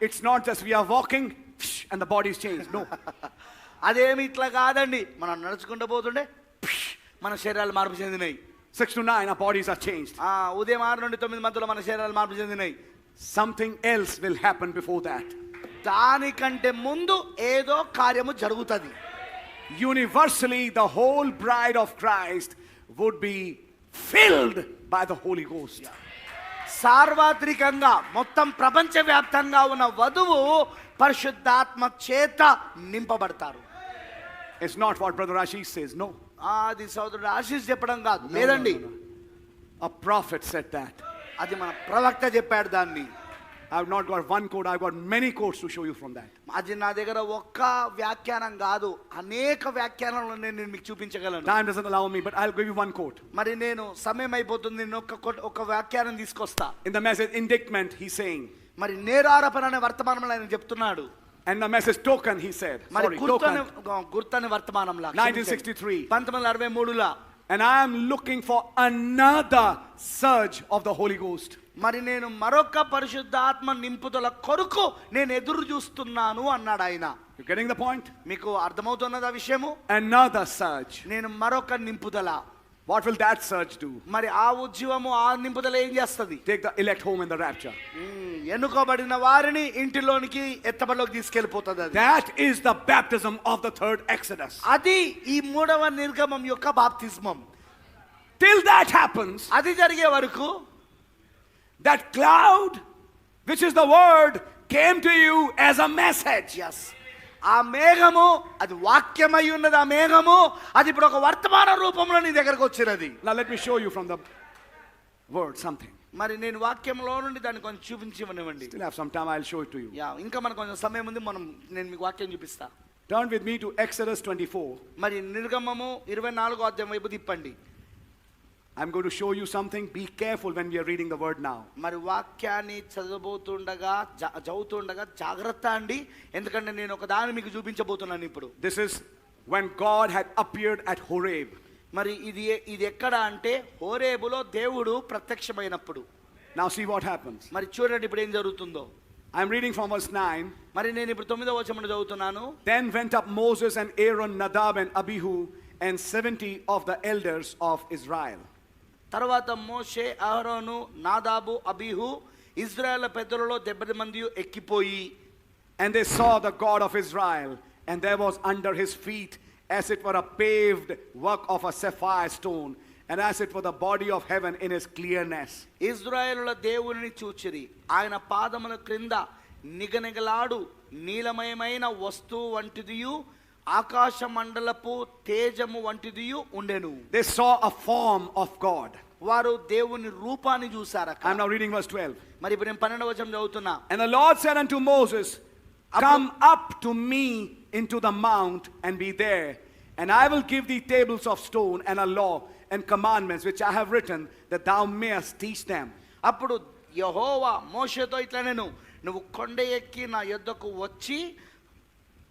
It's not just we are walking and the body is changed. No. అదేమి ఇట్లా కాదండి మనం నడుచుకుంటూ పోతుండే పిష్, మన శరీరాలు మార్పు చెందినాయి Six to nine, our bodies are changed. ఆ, ఉదయం ఆరు నుండి తొమ్మిది మధ్యలో మన శరీరాలు మార్పు చెందినాయి Something else will happen before that. దానికంటే ముందు ఏదో కార్యము జరుగుతుంది Universally, the whole bride of Christ would be filled by the Holy Ghost. సార్వత్రికంగా మొత్తం ప్రపంచవ్యాప్తంగా ఉన్న వధువు పరిశుద్ధాత్మ చేత నింపబడతారు It's not what Brother Ashish says. No. ఆ, అది సోదరుడు ఆశీస్ చెప్పడం కాదు లేదండి. A prophet said that. అది మన ప్రవక్త చెప్పాడు దాన్ని I've not got one quote, I've got many quotes to show you from that. అది నా దగ్గర ఒక్క వ్యాఖ్యానం కాదు అనేక వ్యాఖ్యానాలు నేను నేను మీకు చూపించగలను Time doesn't allow me, but I'll give you one quote. మరి నేను సమయం అయిపోతుంది నేను ఒక్క కొట్- ఒక వ్యాఖ్యానం తీసుకొస్తా In the message indictment, he's saying, మరి నేరారోపణ అనే వర్తమానంలో ఆయన చెప్తున్నాడు and the message token, he said, మరి sorry, గుర్తని token. గుర్తని వర్తమానంలో 1963. పంతొమ్మిది వందల అరవై మూడులో And I am looking for another surge of the Holy Ghost. మరి నేను మరొక పరిశుద్ధాత్మ నింపుదల కొరకు నేను ఎదురు చూస్తున్నాను అన్నాడు ఆయన You getting the point? మీకు అర్థమవుతున్నది ఆ విషయము Another surge. నేను మరొక నింపుదల What will that surge do? మరి ఆ ఉద్యమము ఆ నింపుదల ఏం చేస్తుంది Take the elect home in the rapture. ఎన్నుకోబడిన వారిని ఇంటిలోనికి ఎత్తబడిలోకి తీసుకెళ్ళిపోతుంది అది That is the baptism of the third Exodus. అది ఈ మూడవ నిర్గమం యొక్క బాప్తిస్మం Till that happens, అది జరిగే వరకు that cloud, which is the word, came to you as a message. Yes ఆ మేఘము అది వాక్యమై ఉన్నది ఆ మేఘము అది ఇప్పుడు ఒక వర్తమాన రూపంలో నీ దగ్గరకు వచ్చినది Now let me show you from the word something. మరి నేను వాక్యంలో నుండి దాన్ని కొంచెం చూపించమనివ్వండి Still have some time, I'll show it to you. Yeah ఇంకా మనకు కొంచెం సమయం ఉంది మనం నేను మీకు వాక్యం చూపిస్తా Turn with me to Exodus 24. మరి నిర్గమము ఇరవై నాలుగో అధ్యాయం వైపు తిప్పండి I'm going to show you something. Be careful when we are reading the word now. మరి వాక్యాన్ని చదవబోతుండగా జ- చదువుతుండగా జాగ్రత్త అండి ఎందుకంటే నేను ఒక దాన్ని మీకు చూపించబోతున్నాను ఇప్పుడు This is when God had appeared at Horeb. మరి ఇది ఏ- ఇది ఎక్కడ అంటే హోరేబులో దేవుడు ప్రత్యక్షమైనప్పుడు Now see what happens. మరి చూడండి ఇప్పుడు ఏం జరుగుతుందో I'm reading from verse 9. మరి నేను ఇప్పుడు తొమ్మిదో వచనం చదువుతున్నాను Then went up Moses and Aaron, Nadab and Abihu, and 70 of the elders of Israel. తర్వాత మోషే అహరోను నాదాబు అబీహు ఇజ్రాయెల్ పెద్దలలో డెబ్బై మంది ఎక్కిపోయి And they saw the God of Israel, and there was under his feet, as it were a paved work of a sapphire stone, and as it were the body of heaven in his clearness. ఇజ్రాయేలుల దేవుని చూచిరి ఆయన పాదముల క్రింద నిగనిగలాడు నీలమయమైన వస్తువు వంటిదియు ఆకాశ మండలపు తేజము వంటిదియు ఉండెను They saw a form of God. వారు దేవుని రూపాన్ని చూశారు I'm now reading verse 12. మరి ఇప్పుడు నేను పన్నెండవ వచనం చదువుతున్నా And the Lord said unto Moses, Come up to me into the mount and be there, and I will give thee tables of stone and a law and commandments which I have written, that thou mayest teach them. అప్పుడు యహోవా మోషతో ఇట్లా నేను నువ్వు కొండ ఎక్కి నా యొద్దకు వచ్చి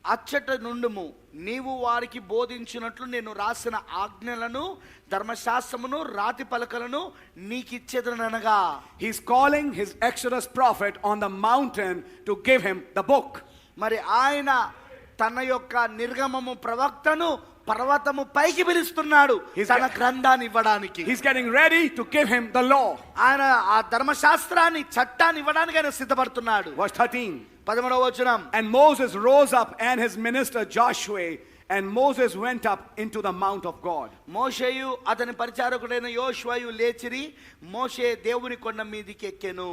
అచ్చట నుండుము నీవు వారికి బోధించినట్లు నేను రాసిన ఆజ్ఞలను ధర్మశాస్త్రమును రాతి పలకలను నీకిచ్చేదనగా He's calling his Exodus prophet on the mountain to give him the book. మరి ఆయన తన యొక్క నిర్గమము ప్రవక్తను పర్వతము పైకి పిలుస్తున్నాడు He's తన got- గ్రంథాన్ని ఇవ్వడానికి He's getting ready to give him the law. ఆయన ఆ ధర్మశాస్త్రాన్ని చట్టాన్ని ఇవ్వడానికి ఆయన సిద్ధపడుతున్నాడు Verse 13. పదమూడవ వచనం And Moses rose up and his minister Joshua, and Moses went up into the mount of God. మోషేయు అతని పరిచారకుడైన యోషువయు లేచిరి మోషే దేవుని కొండ మీదికి ఎక్కెను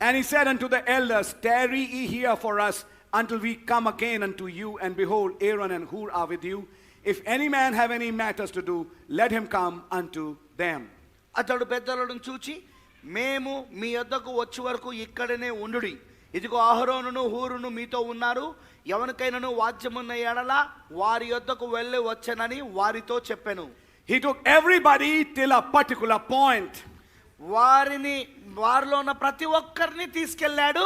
And he said unto the elders, Tarry ye here for us until we come again unto you. And behold, Aaron and Hur are with you. If any man have any matters to do, let him come unto them. అతడు పెద్దలను చూచి మేము మీ యొద్దకు వచ్చే వరకు ఇక్కడనే ఉండుడి ఇదిగో అహరోనును హూరును మీతో ఉన్నారు ఎవరికైనాను వాద్యమున్న ఎడల వారి యొద్దకు వెళ్ళి వచ్చనని వారితో చెప్పాను He took everybody till a particular point. వారిని వారిలో ఉన్న ప్రతి ఒక్కరిని తీసుకెళ్ళాడు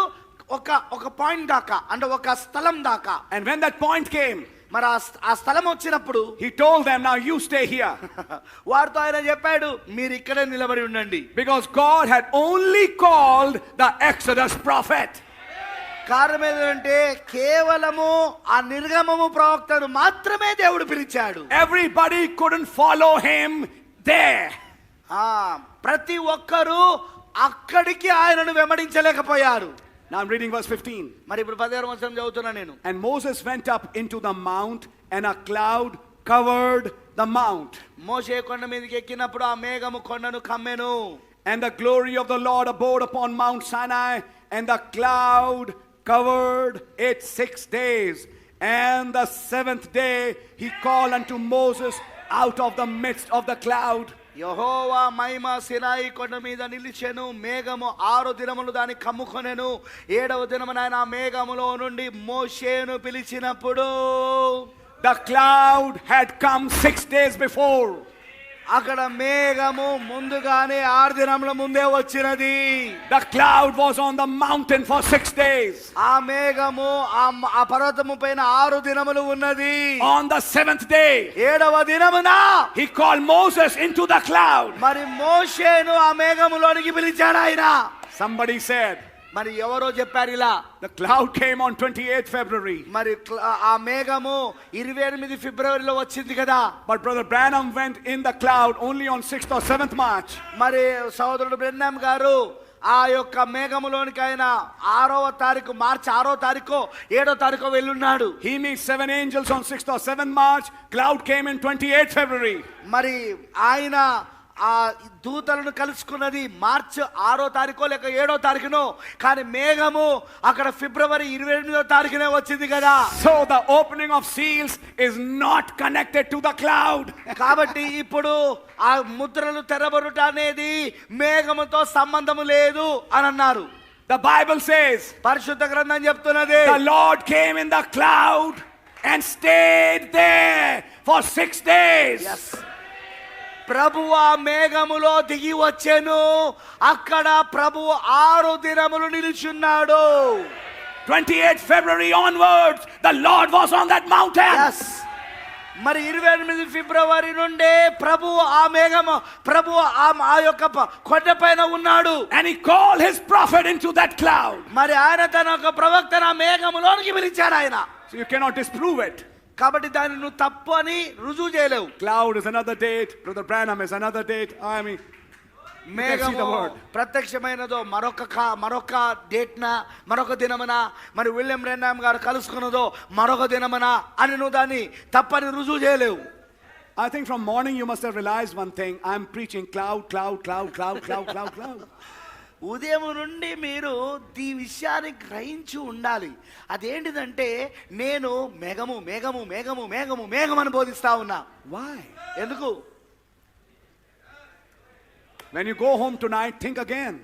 ఒక ఒక పాయింట్ దాకా అంటే ఒక స్థలం దాకా And when that point came, మరి ఆ స్థ- ఆ స్థలం వచ్చినప్పుడు he told them, Now you stay here. వారితో ఆయన చెప్పాడు మీరు ఇక్కడే నిలబడి ఉండండి Because God had only called the Exodus prophet. కారణం ఏంటంటే కేవలము ఆ నిర్గమము ప్రవక్తను మాత్రమే దేవుడు పిలిచాడు couldn't follow him there. ఆ ప్రతి ఒక్కరూ అక్కడికి ఆయనను వెంబడించలేకపోయారు Now I'm reading verse 15. మరి ఇప్పుడు పదిహేను సంవత్సరం చదువుతున్నా నేను And Moses went up into the mount, and a cloud covered the mount. మోషే కొండ మీదకి ఎక్కినప్పుడు ఆ మేఘము కొండను కమ్మెను And the glory of the Lord abode upon Mount Sinai, and the cloud covered it six days. And the seventh day he called unto Moses out of the midst of the cloud. యహోవా మహిమ సినాయి కొండ మీద నిలిచెను. మేఘము ఆరు దినములు దాన్ని కమ్ముకొనెను ఏడవ దినమున ఆయన మేఘములో నుండి మోషేను పిలిచినప్పుడు the cloud had come six days before అక్కడ మేఘము ముందుగానే ఆరు దినముల ముందే వచ్చినది. The cloud was on the mountain for six days ఆ మేఘము ఆ పర్వతము పైన ఆరు దినములు ఉన్నది. ఆన్ ద సెవెంత్ డే ఏడవ దినమున he call Moses into the cloud మరి మోషేను ఆ మేఘములోనికి పిలిచాడు ఆయన. సంబడి సెడ్ మరి ఎవరో చెప్పారు ఇలా? The cloud came on twenty eighth February మరి ఆ మేఘము ఇరవై ఎనిమిది ఫిబ్రవరిలో వచ్చింది కదా? But brother Branham went in the cloud only on sixth or seventh March మరి సోదరుడు బ్రెన్నామ్ గారు ఆ యొక్క మేఘములోనికి ఆయన ఆరవ తారీఖు మార్చ్ ఆరో తారీఖు ఏడో తారీఖు వెళ్ళున్నాడు. He met seven angels on sixth or March cloud came in twenty eighth February మరి ఆయన ఆ దూతలను కలుసుకున్నది మార్చి ఆరో తారీఖు లేక ఏడో తారీఖును. కానీ మేఘము అక్కడ ఫిబ్రవరి ఇరవై ఎనిమిదో తారీఖునే వచ్చింది కదా. So the opening of seals is not connected to the cloud. కాబట్టి ఇప్పుడు ఆ ముద్రలు తెరబరుట అనేది మేఘముతో సంబంధము లేదు అని అన్నారు. The Bible says, పరిశుద్ధ గ్రంథం చెప్తున్నది. The Lord came in the cloud and stayed there for six days. ప్రభు ఆ మేఘములో దిగి వచ్చెను అక్కడ ప్రభు ఆరు దినములు నిలుచున్నాడు 28th February onwards, the Lord was on that mountain. Yes. మరి ఇరవై ఎనిమిది ఫిబ్రవరి నుండే ప్రభు ఆ మేఘము ప్రభు ఆ యొక్క కొండ పైన ఉన్నాడు And he called his prophet into that cloud. మరి ఆయన తన ఒక ప్రవక్తన ఆ మేఘములోనికి పిలిచాడు ఆయన you cannot disprove it. కాబట్టి దాన్ని నువ్వు తప్పు అని రుజువు చేయలేవు. Cloud is another date brother ప్రయాణం is another date I mean ప్రత్యక్షమైనదో మరొక మరొక డేట్న మరొక దినమనా మరి విలియం రెండామ్ గారు కలుసుకున్నదో మరొక దినమున అని నువ్వు దాన్ని తప్పని రుజువు చేయలేవు. I think from morning you must realise one thing I'm preaching cloud cloud cloud cloud cloud cloud cloud ఉదయం నుండి మీరు ఈ విషయాన్ని గ్రహించి ఉండాలి అదేంటిదంటే నేను మేఘము మేఘము మేఘము మేఘము మేఘం అని బోధిస్తా ఉన్నా Why? ఎందుకు When you go home tonight, think again.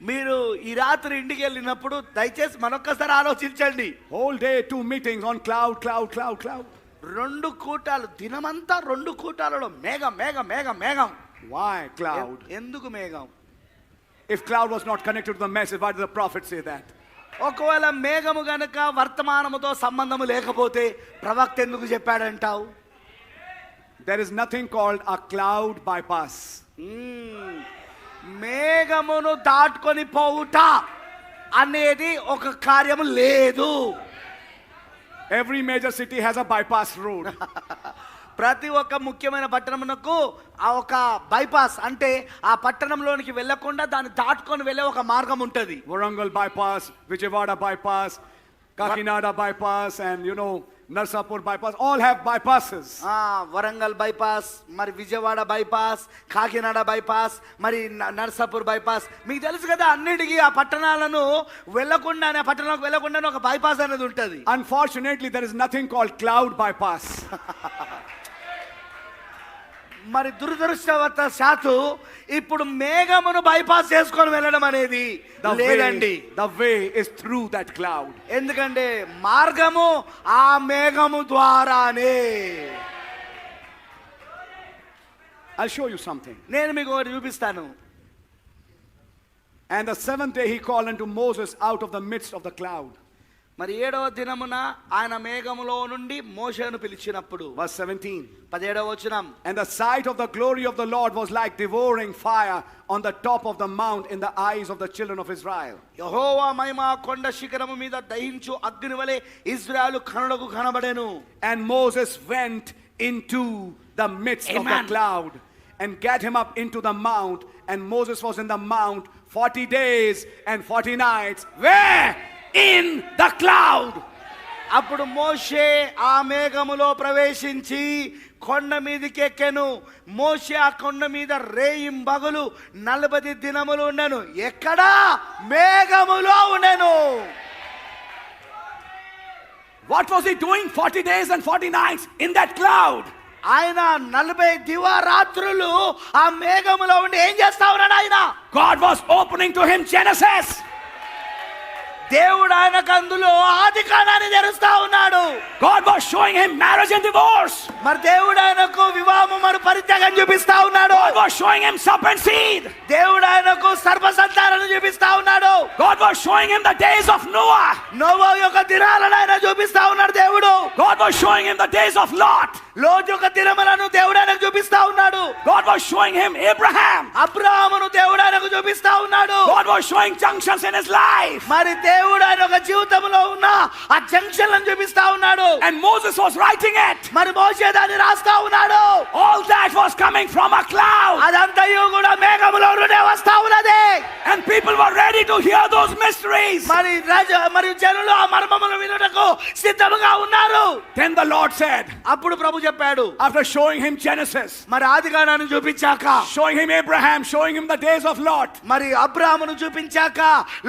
మీరు ఈ రాత్రి ఇంటికి వెళ్ళినప్పుడు దయచేసి మరొక్కసారి ఆలోచించండి Whole day, two meetings on cloud, cloud, cloud, cloud. రెండు కూటాలు దినమంతా రెండు కూటాలలో మేఘం మేఘం మేఘం మేఘం cloud? ఎ- ఎందుకు మేఘం If cloud was not connected to the message, why did the prophet say that? ఒకవేళ మేఘము గనుక వర్తమానముతో సంబంధము లేకపోతే ప్రవక్త ఎందుకు చెప్పాడంటావు There is nothing called a cloud bypass. మ్మ్. మేఘమును దాటుకొని పోవుట అనేది ఒక కార్యము లేదు Every major city has a bypass road. ప్రతి ఒక్క ముఖ్యమైన పట్టణమునకు ఆ ఒక బైపాస్ అంటే ఆ పట్టణంలోనికి వెళ్ళకుండా దాన్ని దాటుకొని వెళ్ళే ఒక మార్గం ఉంటుంది Warangal bypass, Vijayawada bypass, Kakinada bypass, and you know, Narsapur bypass, all have bypasses. ఆ, వరంగల్ బైపాస్ మరి విజయవాడ బైపాస్ కాకినాడ బైపాస్ మరి న- నర్సాపూర్ బైపాస్ మీకు తెలుసు కదా అన్నిటికీ ఆ పట్టణాలను వెళ్ళకుండానే ఆ పట్టణాలకు వెళ్ళకుండానే ఒక బైపాస్ అనేది ఉంటుంది Unfortunately, there is nothing called cloud bypass. మరి దురదృష్టవత శాతు ఇప్పుడు మేఘమును బైపాస్ చేసుకొని వెళ్ళడం అనేది The లేదండి way, the way is through that cloud. ఎందుకంటే మార్గము ఆ మేఘము ద్వారానే I'll show you something. నేను మీకు ఒకటి చూపిస్తాను And the seventh day he called unto Moses out of the midst of the cloud. మరి ఏడవ దినమున ఆయన మేఘములో నుండి మోషేను పిలిచినప్పుడు Verse 17. పదిహేడవ వచనం And the sight of the glory of the Lord was like devouring fire on the top of the mount in the eyes of the children of Israel. యహోవా మహిమ కొండ శిఖరము మీద దహించు అగ్ని వలె ఇజ్రాయలు కనులకు కనబడెను And Moses went into the midst of the Amen. cloud and gat him up into the mount. And Moses was in the mount 40 days and 40 nights. Where? In the cloud. అప్పుడు మోషే ఆ మేఘములో ప్రవేశించి కొండ మీదకి ఎక్కెను మోషే ఆ కొండ మీద రేయింబగలు నలభై దినములు ఉండెను ఎక్కడా మేఘములో ఉండెను What was he doing 40 days and 40 nights in that cloud? ఆయన నలభై దివారాత్రులు ఆ మేఘములో ఉండి ఏం చేస్తా ఉన్నాడు ఆయన God was opening to him Genesis. దేవుడు ఆయనకు అందులో ఆది తెరుస్తా ఉన్నాడు God was showing him marriage and divorce. మరి దేవుడు ఆయనకు వివాహము మరి పరిత్యాగం చూపిస్తా ఉన్నాడు God was showing him serpent seed. దేవుడు ఆయనకు సర్వసంతాలను చూపిస్తా ఉన్నాడు God was showing him the days of Noah. నోవా యొక్క దినాలను ఆయన చూపిస్తా ఉన్నాడు దేవుడు God was showing him the days of Lot. లోతు యొక్క దినములను దేవుడు God was showing him Abraham. అబ్రాహమును దేవుడు ఆయనకు చూపిస్తా ఉన్నాడు God was showing junctions in his life. మరి దేవుడు ఆయన ఒక జీవితంలో ఉన్న ఆ జంక్షన్లను చూపిస్తా ఉన్నాడు And Moses was writing it. మరి మోసే దాన్ని రాస్తా ఉన్నాడు All that was coming from a cloud. అదంతయు కూడా మేఘములో నుండే వస్తా ఉన్నది And people were ready to hear those mysteries. మరి రాజ మరి జనులు ఆ మర్మములు వినుటకు సిద్ధముగా ఉన్నారు Then the Lord said, అప్పుడు ప్రభు చెప్పాడు after showing him Genesis, మరి కనానును చూపించాక. Showing him Abraham showing him the days of Lot మరి అబ్రహామును చూపించాక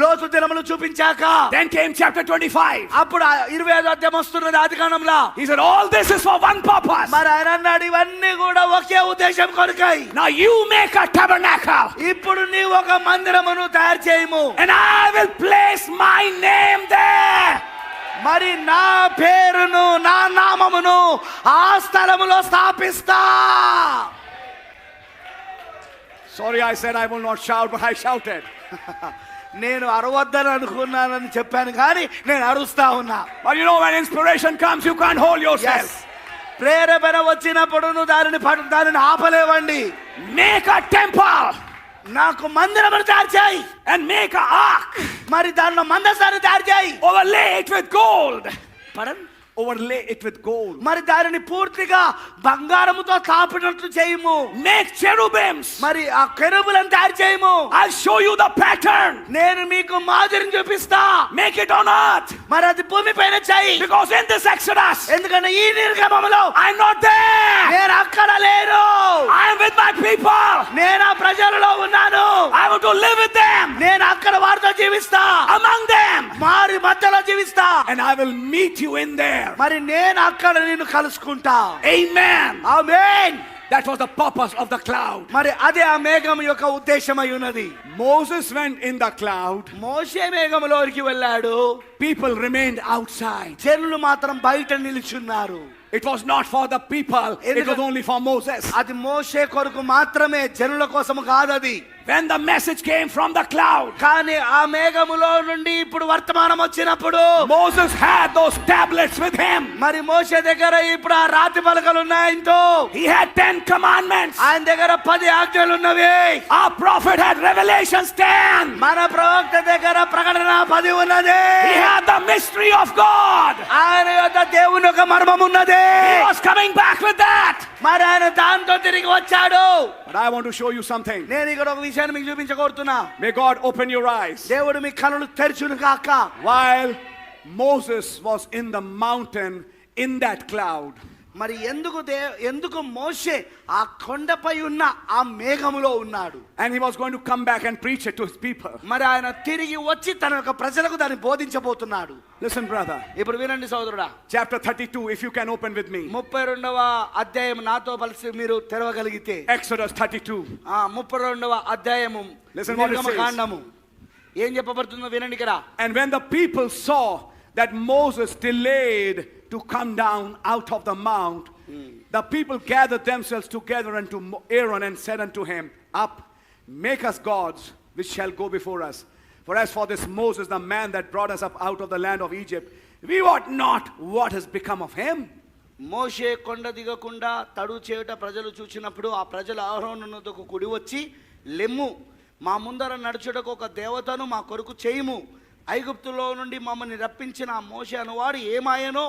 లోతు దినమును చూపించాక. దెన్ కేమ్ చాప్టర్ 25 అప్పుడు 20వ అధ్యాయం వస్తున్నది ఆదికాండంలో he said all this is for one purpose మరి ఆయన ఇవన్నీ కూడా ఒకే ఉద్దేశం కొరకై. నా యు మేక్ అ టబర్నాకల్ ఇప్పుడు నీ ఒక మందిరమును తయారు చేయము. And I will place my name there మరి నా పేరును నా నామమును ఆ స్థలములో స్థాపిస్తా. Sorry I said I will not shout but I shouted నేను అరవద్దని అనుకున్నానని చెప్పాను కానీ నేను అరుస్తా ఉన్నా. But you know when inspiration comes you can't hold yourself ప్రేరేపణ వచ్చినప్పుడు నువ్వు దానిని దానిని ఆపలేవండి. మేక్ అ టెంపుల్ నాకు మందిరం తయారు చేయి. అండ్ మేక్ ఆక్ మరి దానిలో మందసారి తయారు చేయి. ఓవర్ లేట్ విత్ గోల్డ్ పడండి పడన్ Overlay it with gold. మరి దానిని పూర్తిగా బంగారముతో తాపినట్లు చేయము Make cherubims. మరి ఆ కెరుబులను తయారు చేయము I'll show you the pattern. నేను మీకు మాదిరిని చూపిస్తా Make it on earth. మరి అది భూమి పైన చెయ్యి Because in this Exodus, ఎందుకంటే ఈ నిర్గమములో I'm not there. నేను అక్కడ లేను I am with my people. నేను to live with them, నేను అక్కడ వారితో జీవిస్తా among them. మారి మధ్యలో జీవిస్తా And I will meet you in there. మరి నేను అక్కడ నిన్ను కలుసుకుంటా Amen. Amen That was the purpose of the cloud. మరి అదే ఆ మేఘం యొక్క ఉద్దేశమై ఉన్నది Moses went in the cloud. మోసే మేఘంలోకి వెళ్ళాడు People remained outside. జనులు మాత్రం బయట నిలుచున్నారు It was not for the people, it was only for Moses. అది మోసే కొరకు మాత్రమే జనుల కోసము కాదు అది When the message came from the cloud, కానీ ఆ మేఘములో నుండి ఇప్పుడు వర్తమానం వచ్చినప్పుడు Moses had those tablets with him. మరి మోసే దగ్గర ఇప్పుడు ఆ రాతి పలకలు ఉన్నాయంతో He had ten commandments. ఆయన దగ్గర పది ఆజ్ఞలు ఉన్నవి Our prophet had Revelations 10. మన ప్రవక్త దగ్గర ప్రకటన పది ఉన్నది He had the mystery of God. ఆయన యొక్క దేవుని యొక్క మర్మం ఉన్నది He was coming back with that. మరి ఆయన దాంతో తిరిగి వచ్చాడు But I want to show you something. నేను ఇక్కడ ఒక విషయాన్ని మీకు చూపించగోరుతున్నా May God open your eyes. దేవుడు మీ కనులు తెరుచును కాక While Moses was in the mountain in that cloud, మరి ఎందుకు దే ఎందుకు మోషే ఆ కొండపై ఉన్న ఆ మేఘములో ఉన్నాడు and he was going to come back and preach it to his people. మరి ఆయన తిరిగి వచ్చి తన యొక్క ప్రజలకు దాన్ని బోధించబోతున్నాడు Listen, brother. ఇప్పుడు వినండి సోదరుడా Chapter 32, if you can open with me. ముప్పై రెండవ అధ్యాయం నాతో కలిసి మీరు తెరవగలిగితే Exodus 32. ఆ ముప్పై రెండవ అధ్యాయము Listen what it నిర్గమ says. కాండము ఏం చెప్పబడుతుందో వినండి ఇక్కడ And when the people saw that Moses delayed to come down out of the mount, the people gathered themselves together unto Mo- Aaron and said unto him, Up, make us gods which shall go before us. For as for this Moses, the man that brought us up out of the land of Egypt, we wot not what has become of him. మోషే కొండ దిగకుండా తడు చేయుట ప్రజలు చూచినప్పుడు ఆ ప్రజలు ఆహ్వానకు కుడి వచ్చి లెమ్ము మా ముందర నడుచుటకు ఒక దేవతను మా కొరకు చేయుము ఐగుప్తులో నుండి మమ్మల్ని రప్పించిన ఆ మోషే అనువాడు ఏమాయనో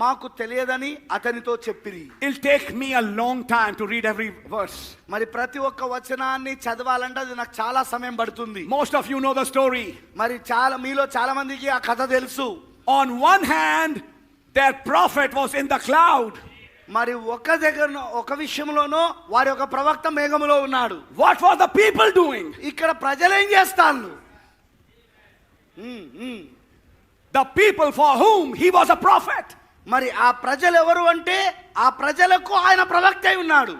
మాకు తెలియదని అతనితో చెప్పిరి. It'll take me a long time to read every verse మరి ప్రతి ఒక్క వచనాన్ని చదవాలంటే అది నాకు చాలా సమయం పడుతుంది. Most of you know the story మరి చాలా మీలో చాలా మందికి ఆ కథ తెలుసు. On one hand the prophet was in the cloud మరి ఒక దగ్గర ఒక విషయంలోనో వారి ఒక ప్రవక్త మేఘములో ఉన్నాడు. What for the people doing ఇక్కడ ప్రజలు ఏం చేస్తాను the people for whom he was a prophet మరి ఆ ప్రజలు ఎవరు అంటే ఆ ప్రజలకు ఆయన ప్రవక్త అయి ఉన్నాడు.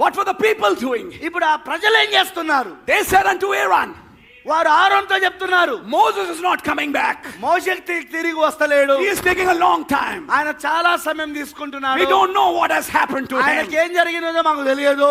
What for the people doing ఇప్పుడు ఆ ప్రజలు ఏం చేస్తున్నారు? They sir and to Aaron వారు ఆరంతో చెప్తున్నారు మోసెస్ నాట్ కమింగ్ బ్యాక్ మోషక్ తిరిగి వస్తలేడు. హి ఇస్ లాంగ్ టైం ఆయన చాలా సమయం తీసుకుంటున్నాడు. We don't know what has happened to him ఏం జరిగిందో మాకు తెలియదు.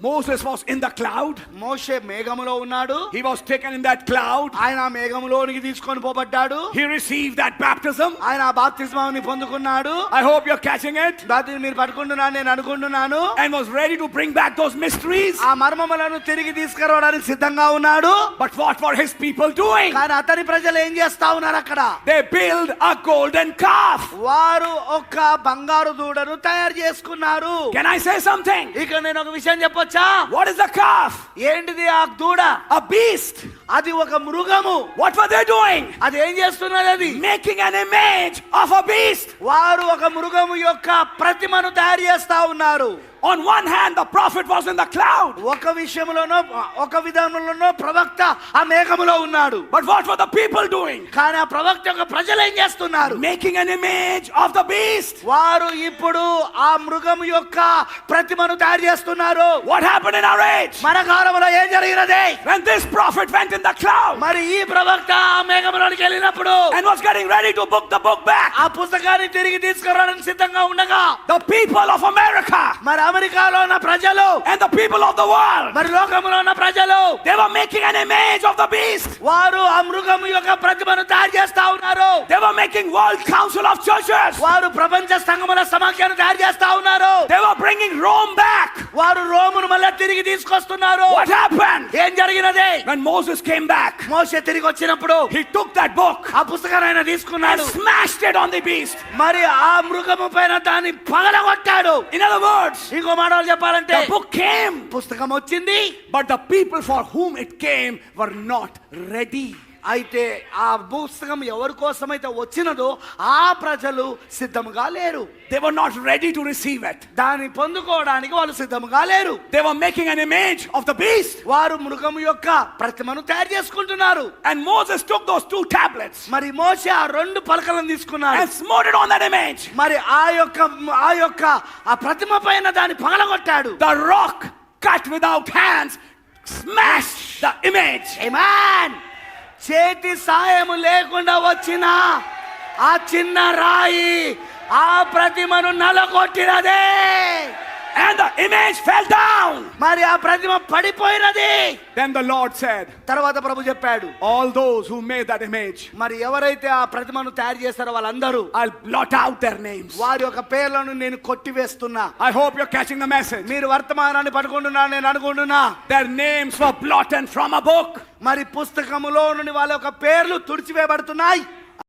Moses was in the cloud. మోషే మేఘములో ఉన్నాడు He was taken in that cloud. ఆయన ఆ మేఘములోనికి తీసుకొని పోబడ్డాడు He received that baptism. ఆయన ఆ బాప్తిస్మాన్ని పొందుకున్నాడు I hope you're catching it. దాన్ని మీరు పట్టుకుంటున్నాను నేను అనుకుంటున్నాను And was ready to bring back those mysteries. ఆ మర్మములను తిరిగి తీసుకురావడానికి సిద్ధంగా ఉన్నాడు But what were his people doing? కానీ అతని ప్రజలు ఏం చేస్తా ఉన్నారు అక్కడ They build a golden calf. వారు ఒక బంగారు దూడను తయారు చేసుకున్నారు Can I say something? ఇక నేను ఒక విషయం వచ్చా? వాట్ ఇస్ ద కాఫ్ ఏంటిది ఆ దూడ? ఆ బీస్ట్ అది ఒక మృగము. వాట్ ఫర్ దే అది ఏం చేస్తున్నది అది? Making an image of a beast వారు ఒక మృగము యొక్క ప్రతిమను తయారు చేస్తా ఉన్నారు. On one hand, the prophet was in the cloud. ఒక విషయంలోనో ఒక విధానంలోనో ప్రవక్త ఆ మేఘములో ఉన్నాడు But what were the people doing? కానీ ఆ ప్రవక్త యొక్క ప్రజలు ఏం చేస్తున్నారు Making an image of the beast. వారు ఇప్పుడు ఆ మృగము యొక్క ప్రతిమను తయారు చేస్తున్నారు What happened in our age? మన కాలంలో ఏం జరిగినది When this prophet went in the cloud మరి ఈ ప్రవక్త ఆ మేఘంలోనికి వెళ్ళినప్పుడు and was getting ready to book the book back, ఆ పుస్తకాన్ని తిరిగి తీసుకురావడానికి సిద్ధంగా ఉండగా the people of America మరి అమెరికాలో ఉన్న ప్రజలు and the people of the world, మరి లోకంలో ఉన్న ప్రజలు they were making an image of the beast. వారు ఆ మృగము యొక్క ప్రతిమను తయారు చేస్తా ఉన్నారు They were making World Council of Churches. వారు ప్రపంచ సంఘముల సమాఖ్యను తయారు చేస్తా ఉన్నారు They were bringing Rome back. వారు రోమును మళ్ళీ తిరిగి తీసుకొస్తున్నారు What happened? ఏం జరిగినది When Moses came back, మోసే తిరిగి వచ్చినప్పుడు he took that book ఆ పుస్తకాన్ని ఆయన and తీసుకున్నాడు smashed it on the beast. మరి ఆ మృగము పైన దాన్ని పగలగొట్టాడు In other words, ఇంకో మాటలు చెప్పాలంటే the book came, పుస్తకం వచ్చింది but the people for whom it came were not ready. అయితే ఆ పుస్తకం ఎవరి కోసమైతే వచ్చినదో ఆ ప్రజలు సిద్ధంగా లేరు. They were not ready to receive it దాని పొందుకోవడానికి వాళ్ళు సిద్ధంగా లేరు. They were making an image of the beast వారు మృగం యొక్క ప్రతిమను తయారు చేసుకుంటున్నారు. And Moses took those two tablets మరి మోషే ఆ రెండు పలకలను తీసుకున్నారు and smoted on that image మరి ఆ యొక్క ఆ యొక్క ఆ ప్రతిమ పైన దాని పగలగొట్టాడు. The rock cut without hands smash the image ఏమాన్ చేతి సాయము లేకుండా వచ్చిన ఆ చిన్న రాయి ఆ ప్రతిమను నలగొట్టినదే. And the image fell down. మరి ఆ ప్రతిమ పడిపోయినది Then the Lord said, తర్వాత ప్రభు చెప్పాడు All those who made that image, మరి ఎవరైతే ఆ ప్రతిమను తయారు చేస్తారో వాళ్ళందరూ I'll blot out their names. వారి యొక్క పేర్లను నేను కొట్టివేస్తున్నా I hope you're catching the message. మీరు వర్తమానాన్ని పట్టుకుంటున్నా నేను అనుకుంటున్నా Their names were blotted from a book. మరి పుస్తకములో నుండి వాళ్ళ యొక్క పేర్లు తుడిచివేయబడుతున్నాయి